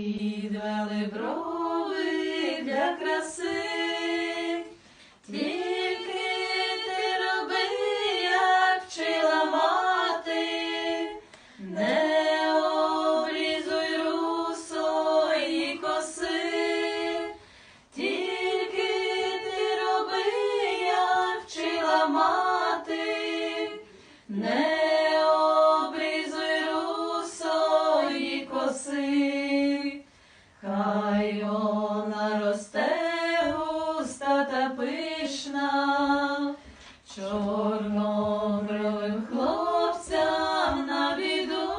Підвели брови для краси, тільки ти роби, як вчила не обрізуй русої коси, тільки ти роби, як вчила мати. Чорнобровим хлопцям на біду.